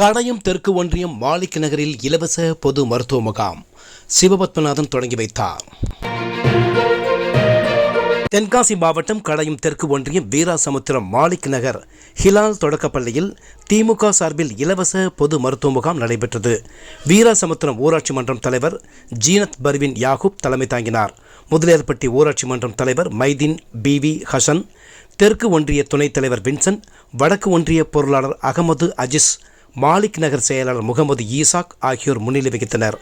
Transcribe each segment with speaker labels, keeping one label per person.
Speaker 1: கடையம் தெற்கு ஒன்றியம் மாலிக் நகரில் இலவச பொது மருத்துவ முகாம். சிவபத்மநாதன் தொடங்கி வைத்தார். தென்காசி மாவட்டம் கடையம் தெற்கு ஒன்றியம் வீராசமுத்திரம் மாலிக் நகர் ஹிலால் தொடக்கப்பள்ளியில் திமுக சார்பில் இலவச பொது மருத்துவ முகாம் நடைபெற்றது. வீராசமுத்திரம் ஊராட்சி மன்றம் தலைவர் ஜீனத் பர்வின் யாகூப் தலைமை தாங்கினார். முதலியார்பட்டி ஊராட்சி மன்றம் தலைவர் மைதீன் பி வி ஹசன் தெற்கு ஒன்றிய துணைத் தலைவர் வின்சன் வடக்கு ஒன்றிய பொருளாளர் அகமது அஜிஸ் மாலிக் நகர் செயலாளர் முகமது ஈசாக் ஆகியோர் முன்னிலை வகித்தனர்.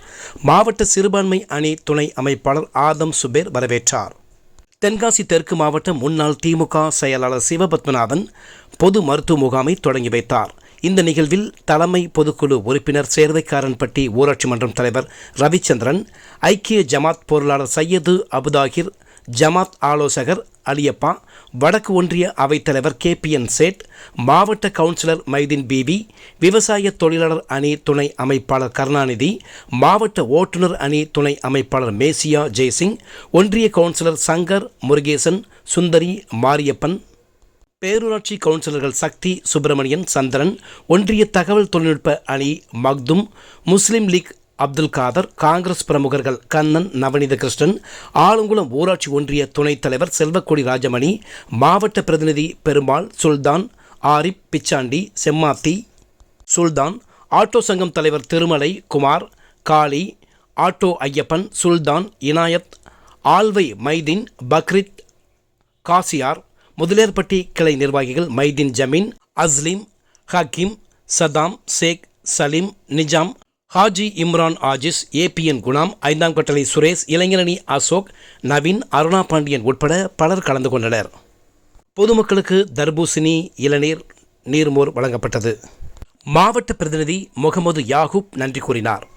Speaker 1: மாவட்ட சிறுபான்மை அணி துணை அமைப்பாளர் ஆதம் சுபேர் வரவேற்றார். தென்காசி தெற்கு மாவட்ட முன்னாள் திமுக செயலாளர் சிவபத்மநாதன் பொது மருத்துவ முகாமை தொடங்கி வைத்தார். இந்த நிகழ்வில் தலைமை பொதுக்குழு உறுப்பினர் சேர்வைக்காரன்பட்டி ஊராட்சி மன்றம் தலைவர் ரவிச்சந்திரன் ஐக்கிய ஜமாத் பொருளாளர் சையது அபுதாகிர் ஜமாத் ஆலோசகர் அலியப்பா வடக்கு ஒன்றிய அவைத்தலைவர் கே பி என் சேட் மாவட்ட கவுன்சிலர் மைதீன் பிபி விவசாய தொழிலாளர் அணி துணை அமைப்பாளர் கருணாநிதி மாவட்ட ஓட்டுநர் அணி துணை அமைப்பாளர் மேசியா ஜெய்சிங் ஒன்றிய கவுன்சிலர் சங்கர் முருகேசன் சுந்தரி மாரியப்பன் பேரூராட்சி கவுன்சிலர்கள் சக்தி சுப்பிரமணியன் சந்திரன் ஒன்றிய தகவல் தொழில்நுட்ப அணி மக்தும் முஸ்லிம் லீக் அப்துல் காதர் காங்கிரஸ் பிரமுகர்கள் கண்ணன் நவநீத கிருஷ்ணன் ஆலங்குளம் ஊராட்சி ஒன்றிய துணைத் தலைவர் செல்வக்கொடி ராஜமணி மாவட்ட பிரதிநிதி பெருமாள் சுல்தான் ஆரிப் பிச்சாண்டி செம்மாத்தி சுல்தான் ஆட்டோ சங்கம் தலைவர் திருமலை குமார் காளி ஆட்டோ ஐயப்பன் சுல்தான் இனாயத் ஆல்வை மைதீன் பக்ரித் காசியார் முதலியார்பட்டி கிளை நிர்வாகிகள் மைதீன் ஜமீன் அஸ்லீம் ஹக்கீம் சதாம் ஷேக் சலீம் நிஜாம் ஹாஜி இம்ரான் ஆஜிஸ் ஏபிஎன் குணாம் ஐந்தாம் கட்டளை சுரேஷ் இளைஞரணி அசோக் நவீன் அருணா பாண்டியன் உட்பட பலர் கலந்து கொண்டனர். பொதுமக்களுக்கு தர்பூசணி இளநீர் நீர்மோர் வழங்கப்பட்டது. மாவட்ட பிரதிநிதி முகமது யாகூப் நன்றி கூறினார்.